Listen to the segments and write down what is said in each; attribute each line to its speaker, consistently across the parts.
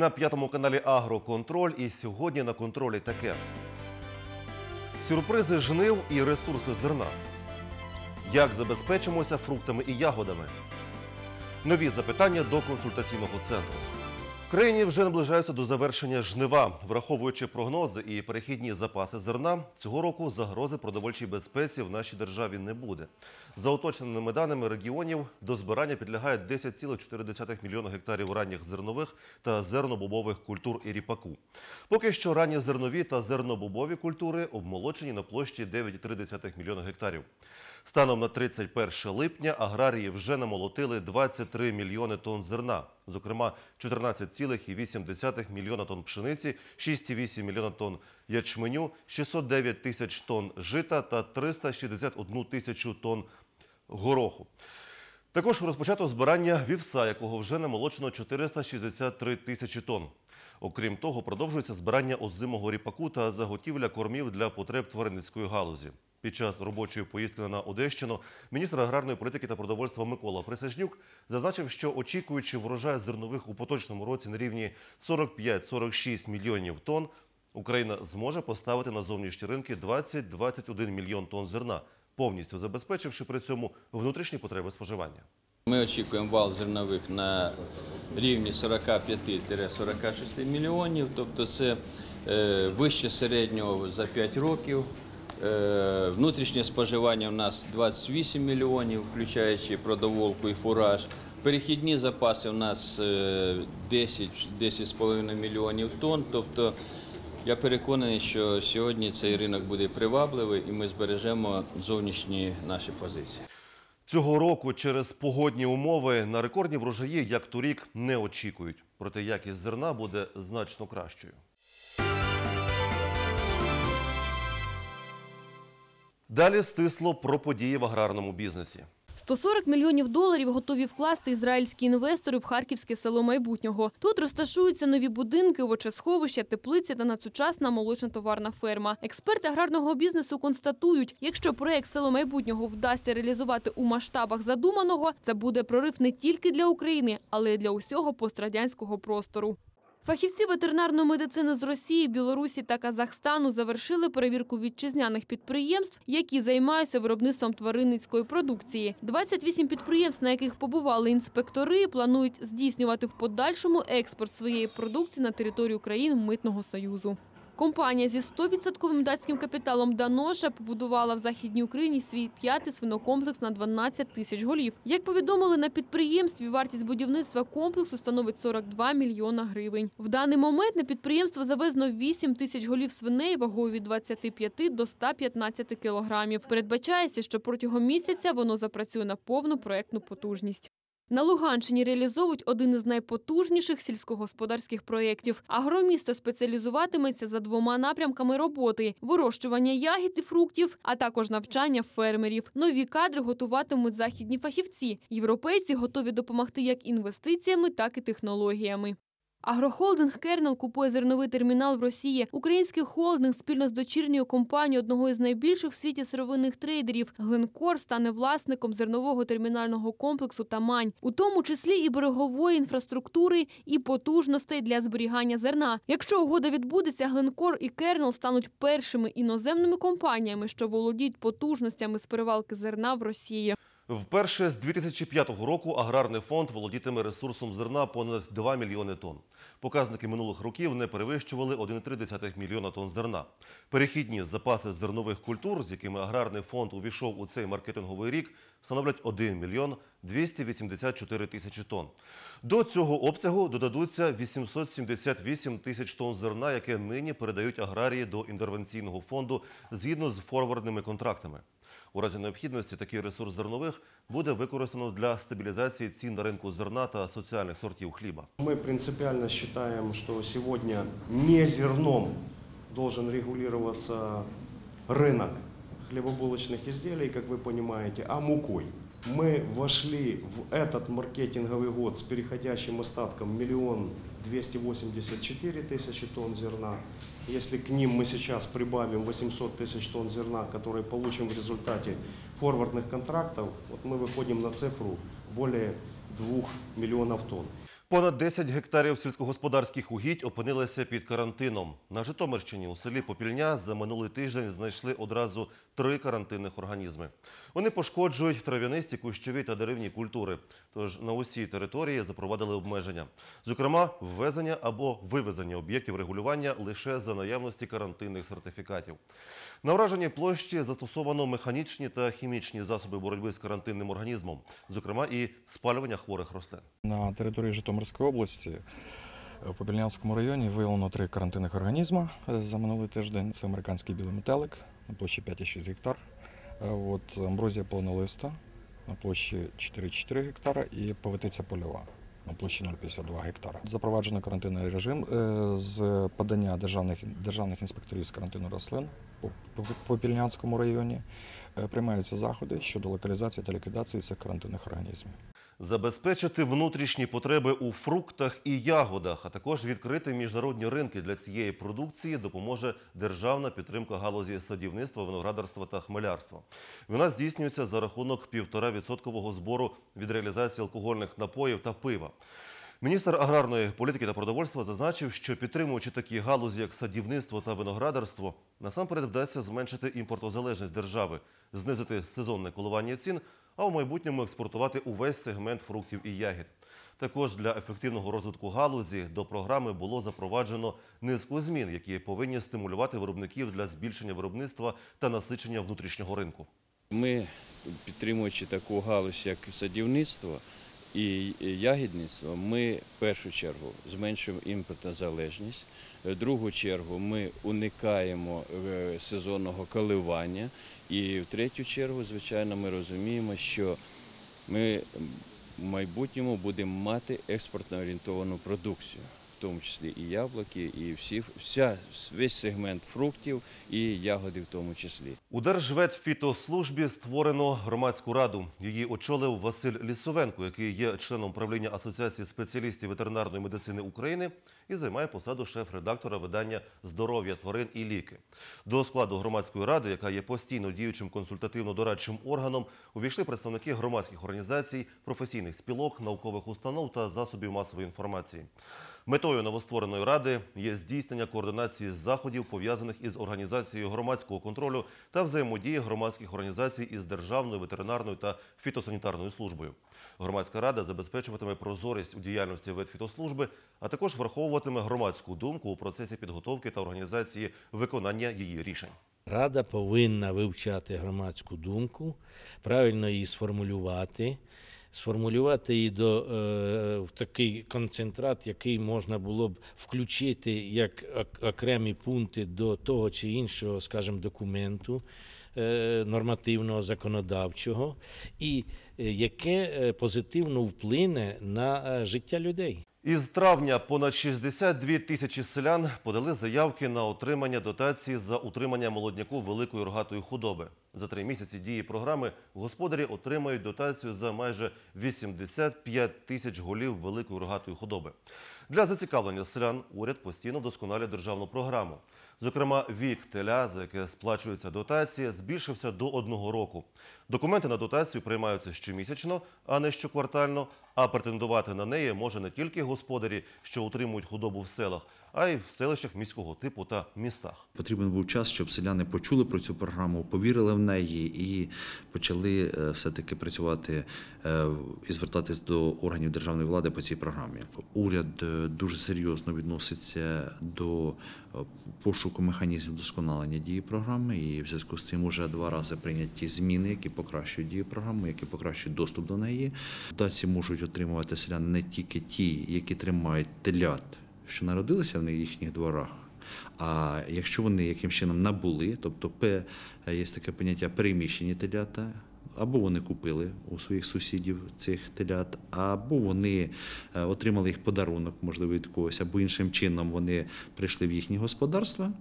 Speaker 1: На п'ятому каналі Агроконтроль і сьогодні на контролі таке: сюрпризи жнив і ресурси зерна. Як забезпечимося фруктами і ягодами? Нові запитання до консультаційного центру. Країні вже наближаються до завершення жнива, враховуючи прогнози і перехідні запаси зерна. Цього року загрози продовольчій безпеці в нашій державі не буде. За уточненими даними регіонів, до збирання підлягає 10,4 мільйона гектарів ранніх зернових та зернобобових культур і ріпаку. Поки що ранні зернові та зернобобові культури обмолочені на площі 9,3 мільйона гектарів. Станом на 31 липня аграрії вже намолотили 23 мільйони тонн зерна, зокрема 14,8 мільйона тонн пшениці, 6,8 мільйона тонн ячменю, 609 тисяч тонн жита та 361 тисячу тонн гороху. Також розпочато збирання вівса, якого вже намолочено 463 тисячі тонн. Окрім того, продовжується збирання озимого ріпаку та заготівля кормів для потреб тваринницької галузі. Під час робочої поїздки на Одещину міністр аграрної політики та продовольства Микола Присяжнюк зазначив, що очікуючи врожай зернових у поточному році на рівні 45-46 мільйонів тонн, Україна зможе поставити на зовнішні ринки 20-21 мільйон тонн зерна, повністю забезпечивши при цьому внутрішні потреби споживання.
Speaker 2: Ми очікуємо вал зернових на рівні 45-46 мільйонів, тобто це е, вище середнього за 5 років. Е, Внутрішнє споживання в нас 28 мільйонів, включаючи продоволку і фураж. Перехідні запаси у нас е, 10 10,5 мільйонів тонн. Тобто я переконаний, що сьогодні цей ринок буде привабливий і ми збережемо зовнішні наші позиції.
Speaker 1: Цього року через погодні умови на рекордні врожаї, як торік, не очікують. Проте якість зерна буде значно кращою. Далі стисло про події в аграрному бізнесі.
Speaker 3: 140 мільйонів доларів готові вкласти ізраїльські інвестори в харківське село майбутнього. Тут розташуються нові будинки, овочесховища, теплиці та надсучасна молочно-товарна ферма. Експерти аграрного бізнесу констатують, якщо проект село майбутнього вдасться реалізувати у масштабах задуманого, це буде прорив не тільки для України, але й для усього пострадянського простору. Фахівці ветеринарної медицини з Росії, Білорусі та Казахстану завершили перевірку вітчизняних підприємств, які займаються виробництвом тваринницької продукції. 28 підприємств, на яких побували інспектори, планують здійснювати в подальшому експорт своєї продукції на територію країн Митного союзу. Компанія зі 100% датським капіталом Даноша побудувала в Західній Україні свій п'ятий свинокомплекс на 12 тисяч голів. Як повідомили на підприємстві, вартість будівництва комплексу становить 42 мільйона гривень. В даний момент на підприємство завезено 8 тисяч голів свиней вагою від 25 до 115 кілограмів. Передбачається, що протягом місяця воно запрацює на повну проектну потужність. На Луганщині реалізовують один із найпотужніших сільськогосподарських проєктів. Агромісто спеціалізуватиметься за двома напрямками роботи: вирощування ягід і фруктів, а також навчання фермерів. Нові кадри готуватимуть західні фахівці. Європейці готові допомогти як інвестиціями, так і технологіями. Агрохолдинг Кернел купує зерновий термінал в Росії. Український холдинг спільно з дочірньою компанією одного із найбільших в світі сировинних трейдерів Гленкор стане власником зернового термінального комплексу Тамань, у тому числі і берегової інфраструктури і потужностей для зберігання зерна. Якщо угода відбудеться, Гленкор і Кернел стануть першими іноземними компаніями, що володіють потужностями з перевалки зерна в Росії.
Speaker 1: Вперше з 2005 року аграрний фонд володітиме ресурсом зерна понад 2 мільйони тонн. Показники минулих років не перевищували 1,3 мільйона тонн зерна. Перехідні запаси зернових культур, з якими аграрний фонд увійшов у цей маркетинговий рік, становлять 1 мільйон 284 тисячі тонн. До цього обсягу додадуться 878 тисяч тонн зерна, яке нині передають аграрії до інтервенційного фонду згідно з форвардними контрактами. У разі необхідності такий ресурс зернових буде використано для стабілізації цін на ринку зерна та соціальних сортів хліба.
Speaker 4: Мы принципиально считаем, что сегодня не зерном должен регулироваться рынок хлебобулочных изделий, как вы понимаете, а мукой. Мы вошли в этот маркетинговый год с переходящим остатком миллион двести восемьдесят четыре тысячи тонн зерна. Если к ним мы сейчас прибавим 800 тысяч тонн зерна, которые получим в результате форвардных контрактов, вот мы выходим на цифру более 2 миллионов тонн.
Speaker 1: Понад 10 гектарів сільськогосподарських угідь опинилися під карантином. На Житомирщині у селі Попільня за минулий тиждень знайшли одразу три карантинних організми. Вони пошкоджують трав'янисті, кущові та деревні культури. Тож на усій території запровадили обмеження. Зокрема, ввезення або вивезення об'єктів регулювання лише за наявності карантинних сертифікатів. На враженій площі застосовано механічні та хімічні засоби боротьби з карантинним організмом, зокрема і спалювання хворих рослин.
Speaker 5: На території Житомирської області в Попільнянському районі виявлено три карантинних організми за минулий тиждень. Це американський білий метелик на площі 5,6 гектар, е, от, амброзія полонолиста на площі 4,4 гектара і повитиця польова на площі 0,52 гектара. Запроваджено карантинний режим е, з подання державних, державних інспекторів з карантину рослин по Попільнянському районі. Е, Приймаються заходи щодо локалізації та ліквідації цих карантинних організмів.
Speaker 1: Забезпечити внутрішні потреби у фруктах і ягодах, а також відкрити міжнародні ринки для цієї продукції допоможе державна підтримка галузі садівництва, виноградарства та хмелярства. Вона здійснюється за рахунок півтора відсоткового збору від реалізації алкогольних напоїв та пива. Міністр аграрної політики та продовольства зазначив, що підтримуючи такі галузі, як садівництво та виноградарство, насамперед вдасться зменшити імпортозалежність держави, знизити сезонне коливання цін, а в майбутньому експортувати увесь сегмент фруктів і ягід. Також для ефективного розвитку галузі до програми було запроваджено низку змін, які повинні стимулювати виробників для збільшення виробництва та насичення внутрішнього ринку.
Speaker 2: Ми, підтримуючи таку галузь, як садівництво і ягідництво, ми в першу чергу зменшуємо імпортозалежність. В другу чергу ми уникаємо е, сезонного коливання. І в третю чергу, звичайно, ми розуміємо, що ми в майбутньому будемо мати експортно орієнтовану продукцію, в тому числі і яблуки, і всі, вся, весь сегмент фруктів і ягоди в тому числі.
Speaker 1: У Держветфітослужбі створено громадську раду. Її очолив Василь Лісовенко, який є членом правління Асоціації спеціалістів ветеринарної медицини України і займає посаду шеф-редактора видання Здоров'я тварин і ліки. До складу громадської ради, яка є постійно діючим консультативно-дорадчим органом, увійшли представники громадських організацій, професійних спілок, наукових установ та засобів масової інформації. Метою новоствореної ради є здійснення координації заходів, пов'язаних із організацією громадського контролю та взаємодії громадських організацій із Державною ветеринарною та фітосанітарною службою. Громадська рада забезпечуватиме прозорість у діяльності ветфітослужби, а також враховуватиме громадську думку у процесі підготовки та організації виконання її рішень.
Speaker 6: Рада повинна вивчати громадську думку, правильно її сформулювати, сформулювати її до, е, в такий концентрат, який можна було б включити як окремі пункти до того чи іншого, скажімо, документу е, нормативного законодавчого, і е, яке позитивно вплине на життя людей.
Speaker 1: Із травня понад 62 тисячі селян подали заявки на отримання дотації за утримання молодняку великої рогатої худоби. За три місяці дії програми господарі отримають дотацію за майже 85 тисяч голів великої рогатої худоби. Для зацікавлення селян уряд постійно вдосконалює державну програму. Зокрема, вік теля, за яке сплачується дотація, збільшився до одного року. Документи на дотацію приймаються щомісячно, а не щоквартально. А претендувати на неї може не тільки господарі, що утримують худобу в селах, а й в селищах міського типу та містах.
Speaker 7: Потрібен був час, щоб селяни почули про цю програму, повірили в неї і почали е, все-таки працювати е, і звертатись до органів державної влади по цій програмі. Уряд е, дуже серйозно відноситься до пошуку механізмів досконалення дії програми, і в зв'язку з цим вже два рази прийняті зміни, які покращують дію програми, які покращують доступ до неї. Дотації можуть отримувати селяни не тільки ті, які тримають телят, що народилися в їхніх дворах. А якщо вони яким чином набули, тобто є таке поняття переміщені телята, або вони купили у своїх сусідів цих телят, або вони е, отримали їх подарунок, можливо, від когось, або іншим чином вони прийшли в їхні господарства,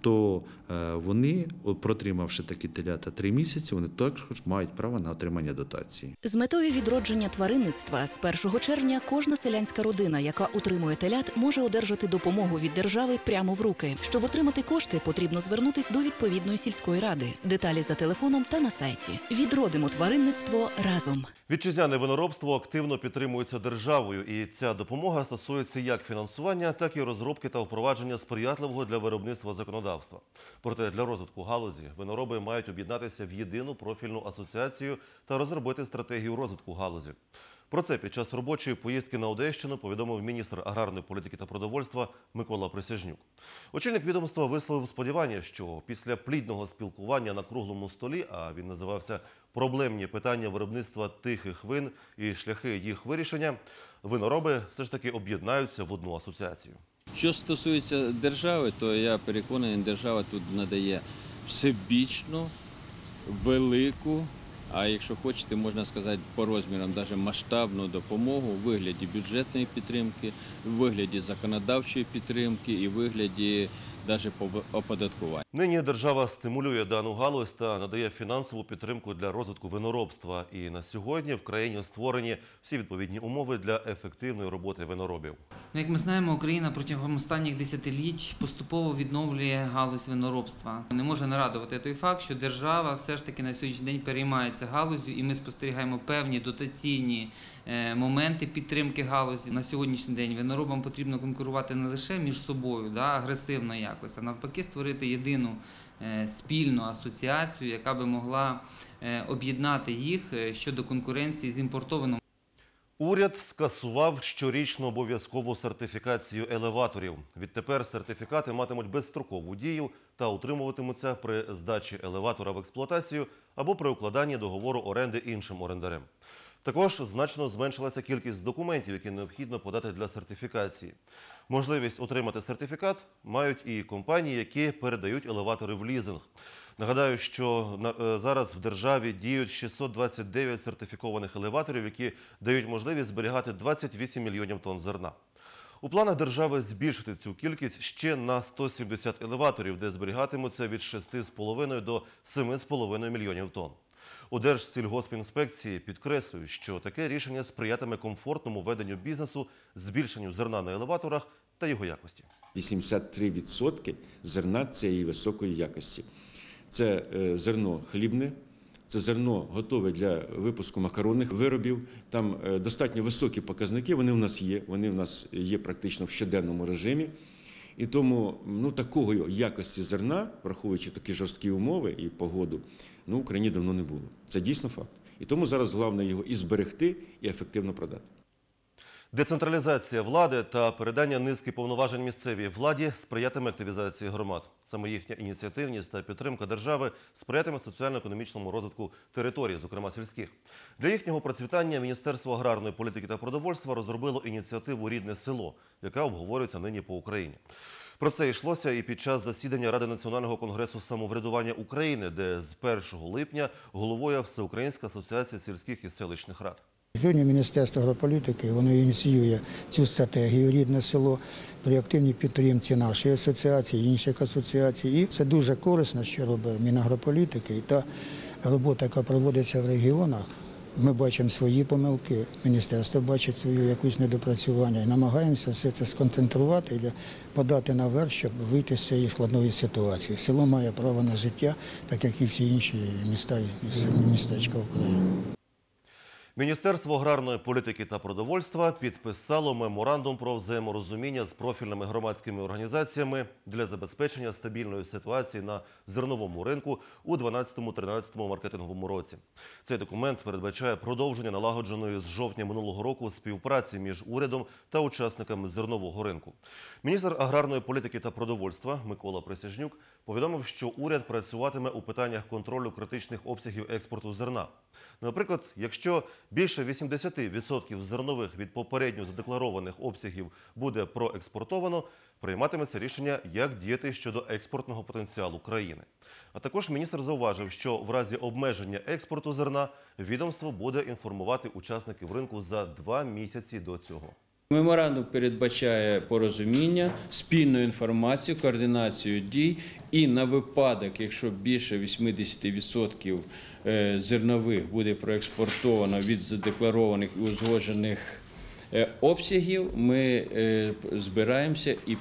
Speaker 7: то е, вони, протримавши такі телята три місяці, вони також мають право на отримання дотації.
Speaker 8: З метою відродження тваринництва з 1 червня кожна селянська родина, яка утримує телят, може одержати допомогу від держави прямо в руки. Щоб отримати кошти, потрібно звернутись до відповідної сільської ради. Деталі за телефоном та на сайті. Відродимо тваринництво разом.
Speaker 1: Вітчизняне виноробство активно підтримується державою, і ця допомога стосується як фінансування, так і розробки та впровадження сприятливого для виробництва законодавства. Проте для розвитку галузі винороби мають об'єднатися в єдину профільну асоціацію та розробити стратегію розвитку галузі. Про це під час робочої поїздки на Одещину повідомив міністр аграрної політики та продовольства Микола Присяжнюк. Очільник відомства висловив сподівання, що після плідного спілкування на круглому столі, а він називався проблемні питання виробництва тихих вин і шляхи їх вирішення, винороби все ж таки об'єднаються в одну асоціацію.
Speaker 2: Що стосується держави, то я переконаний, держава тут надає всебічну, велику, а якщо хочете, можна сказати, по розмірам навіть масштабну допомогу у вигляді бюджетної підтримки, у вигляді законодавчої підтримки і в вигляді навіть оподаткування.
Speaker 1: Нині держава стимулює дану галузь та надає фінансову підтримку для розвитку виноробства. І на сьогодні в країні створені всі відповідні умови для ефективної роботи виноробів.
Speaker 9: Ну, як ми знаємо, Україна протягом останніх десятиліть поступово відновлює галузь виноробства. Не може нарадувати той факт, що держава все ж таки на сьогоднішній день переймається галузю, і ми спостерігаємо певні дотаційні е, моменти підтримки галузі. На сьогоднішній день виноробам потрібно конкурувати не лише між собою, да, агресивно якось, а навпаки, створити єдину е, спільну асоціацію, яка би могла е, об'єднати їх е, щодо конкуренції з імпортованим
Speaker 1: Уряд скасував щорічну обов'язкову сертифікацію елеваторів. Відтепер сертифікати матимуть безстрокову дію та утримуватимуться при здачі елеватора в експлуатацію або при укладанні договору оренди іншим орендарем. Також значно зменшилася кількість документів, які необхідно подати для сертифікації. Можливість отримати сертифікат мають і компанії, які передають елеватори в лізинг. Нагадаю, що е, зараз в державі діють 629 сертифікованих елеваторів, які дають можливість зберігати 28 мільйонів тонн зерна. У планах держави збільшити цю кількість ще на 170 елеваторів, де зберігатимуться від 6,5 до 7,5 мільйонів тонн. У Держсільгоспінспекції підкреслюють, що таке рішення сприятиме комфортному веденню бізнесу, збільшенню зерна на елеваторах та його якості.
Speaker 10: 83% зерна цієї високої якості. Це е, зерно хлібне, це зерно готове для випуску макаронних виробів. Там е, достатньо високі показники, вони в нас є, вони в нас є практично в щоденному режимі. І тому ну, такої якості зерна, враховуючи такі жорсткі умови і погоду, ну, в Україні давно не було. Це дійсно факт. І тому зараз головне його і зберегти, і ефективно продати.
Speaker 1: Децентралізація влади та передання низки повноважень місцевій владі сприятиме активізації громад. Саме їхня ініціативність та підтримка держави сприятиме соціально-економічному розвитку територій, зокрема сільських. Для їхнього процвітання Міністерство аграрної політики та продовольства розробило ініціативу Рідне село, яка обговорюється нині по Україні. Про це йшлося і під час засідання Ради національного конгресу самоврядування України, де з 1 липня головує Всеукраїнська асоціація сільських і селищних рад.
Speaker 11: Сьогодні Міністерство агрополітики воно ініціює цю стратегію рідне село при активній підтримці нашої асоціації, інших асоціацій. І це дуже корисно, що робить Мінагрополітики. Та робота, яка проводиться в регіонах, ми бачимо свої помилки, міністерство бачить свою якусь недопрацювання і намагаємося все це сконцентрувати і подати наверх, щоб вийти з цієї складної ситуації. Село має право на життя, так як і всі інші міста і містечка України.
Speaker 1: Міністерство аграрної політики та продовольства підписало меморандум про взаєморозуміння з профільними громадськими організаціями для забезпечення стабільної ситуації на зерновому ринку у 12-13 маркетинговому році. Цей документ передбачає продовження налагодженої з жовтня минулого року співпраці між урядом та учасниками зернового ринку. Міністр аграрної політики та продовольства Микола Присяжнюк повідомив, що уряд працюватиме у питаннях контролю критичних обсягів експорту зерна. Наприклад, якщо більше 80% зернових від попередньо задекларованих обсягів буде проекспортовано, прийматиметься рішення, як діяти щодо експортного потенціалу країни. А також міністр зауважив, що в разі обмеження експорту зерна відомство буде інформувати учасників ринку за два місяці до цього.
Speaker 2: Меморандум передбачає порозуміння, спільну інформацію, координацію дій. І на випадок, якщо більше 80% е, зернових буде проекспортовано від задекларованих і узгоджених обсягів, ми е, збираємося і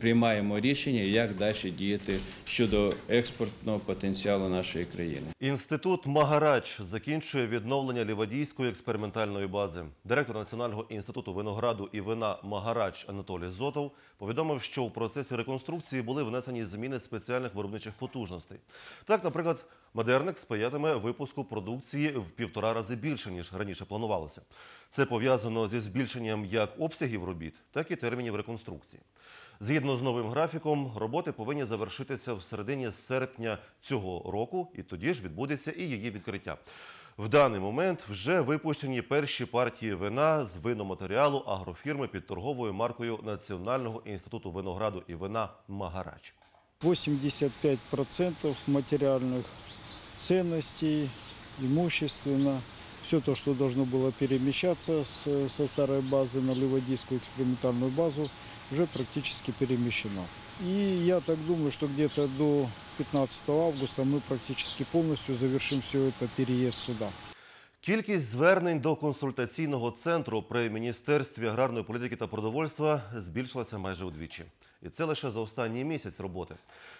Speaker 2: приймаємо рішення, як далі діяти щодо експортного потенціалу нашої країни.
Speaker 1: Інститут Магарач закінчує відновлення Лівадійської експериментальної бази. Директор Національного інституту винограду і вина Магарач Анатолій Зотов повідомив, що у процесі реконструкції були внесені зміни спеціальних виробничих потужностей. Так, наприклад, Модерник сприятиме випуску продукції в півтора рази більше ніж раніше планувалося. Це пов'язано зі збільшенням як обсягів робіт, так і термінів реконструкції. Згідно з новим графіком, роботи повинні завершитися в середині серпня цього року, і тоді ж відбудеться і її відкриття. В даний момент вже випущені перші партії вина з виноматеріалу агрофірми під торговою маркою Національного інституту винограду і вина Магарач.
Speaker 12: 85% материальных ценностей, имущественно, все то, что должно было перемещаться с- со старой базы на Ливадийскую экспериментальную базу, уже практически перемещено. И я так думаю, что где-то до 15 августа мы практически полностью завершим все это переезд туда.
Speaker 1: Кількість звернень до консультаційного центру при міністерстві аграрної політики та продовольства збільшилася майже удвічі, і це лише за останній місяць роботи.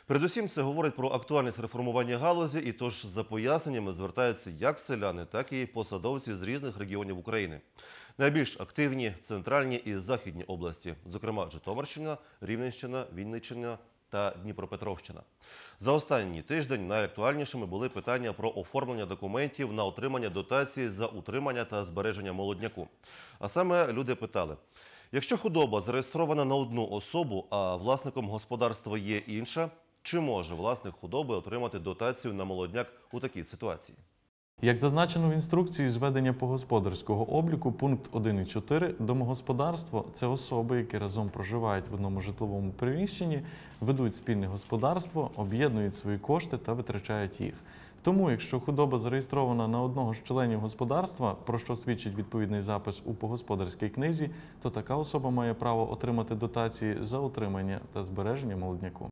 Speaker 1: Передусім, це говорить про актуальність реформування галузі, і тож за поясненнями звертаються як селяни, так і посадовці з різних регіонів України. Найбільш активні центральні і західні області, зокрема Житомирщина, Рівненщина, Вінниччина та Дніпропетровщина. За останній тиждень найактуальнішими були питання про оформлення документів на отримання дотації за утримання та збереження молодняку. А саме люди питали: якщо худоба зареєстрована на одну особу, а власником господарства є інша, чи може власник худоби отримати дотацію на молодняк у такій ситуації?
Speaker 13: Як зазначено в інструкції з ведення погосподарського обліку, пункт 1.4 домогосподарство це особи, які разом проживають в одному житловому приміщенні, ведуть спільне господарство, об'єднують свої кошти та витрачають їх. Тому, якщо худоба зареєстрована на одного з членів господарства, про що свідчить відповідний запис у погосподарській книзі, то така особа має право отримати дотації за утримання та збереження молодняку.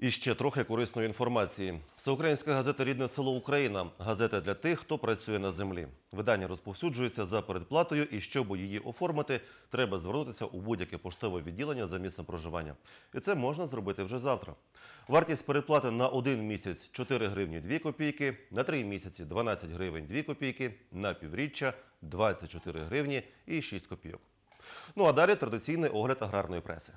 Speaker 1: І ще трохи корисної інформації. Всеукраїнська газета Рідне село Україна газета для тих, хто працює на землі. Видання розповсюджується за передплатою, і щоб її оформити, треба звернутися у будь-яке поштове відділення за місцем проживання. І це можна зробити вже завтра. Вартість передплати на один місяць 4 гривні 2 копійки, на 3 місяці 12 гривень 2 копійки, на півріччя 24 гривні і 6 копійок. Ну а далі традиційний огляд аграрної преси.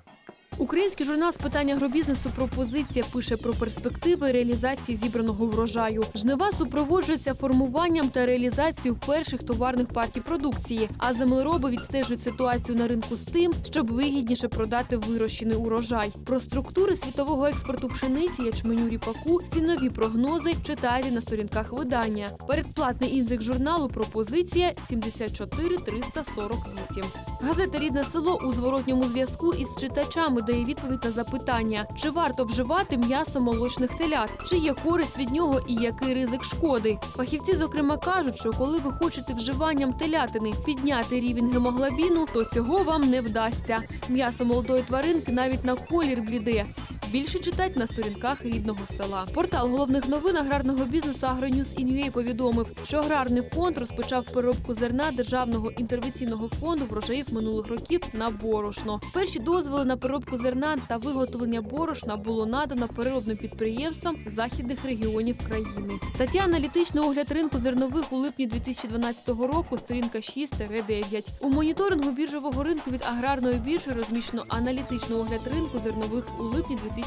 Speaker 3: Український журнал з питань агробізнесу пропозиція пише про перспективи реалізації зібраного врожаю. Жнива супроводжуються формуванням та реалізацією перших товарних партій продукції. А землероби відстежують ситуацію на ринку з тим, щоб вигідніше продати вирощений урожай. Про структури світового експорту пшениці, ячменю ріпаку, цінові прогнози читайте на сторінках видання. Передплатний індекс журналу пропозиція 74 348. Газета Рідне село у зворотньому зв'язку із читачами дає відповідь на запитання, чи варто вживати м'ясо молочних телят, чи є користь від нього і який ризик шкоди. Фахівці, зокрема, кажуть, що коли ви хочете вживанням телятини підняти рівень гемоглобіну, то цього вам не вдасться. М'ясо молодої тваринки навіть на колір бліде. Більше читать на сторінках рідного села. Портал головних новин аграрного бізнесу «Агроньюз.Ін'юей» повідомив, що аграрний фонд розпочав переробку зерна державного інтервенційного фонду врожаїв минулих років на борошно. Перші дозволи на переробку зерна та виготовлення борошна було надано переробним підприємствам західних регіонів країни. Стаття «Аналітичний огляд ринку зернових у липні 2012 року. Сторінка 6-9. У моніторингу біржового ринку від аграрної біржі розміщено аналітичний огляд ринку зернових у липні 2012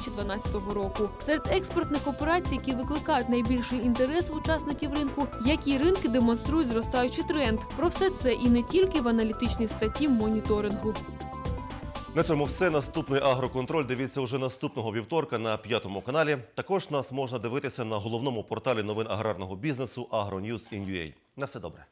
Speaker 3: року. Серед експортних операцій, які викликають найбільший інтерес в учасників ринку, які ринки демонструють зростаючий тренд. Про все це і не тільки в аналітичній статті моніторингу.
Speaker 1: На цьому все. Наступний агроконтроль дивіться вже наступного вівторка на п'ятому каналі. Також нас можна дивитися на головному порталі новин аграрного бізнесу AgroNews.in.ua. На все добре.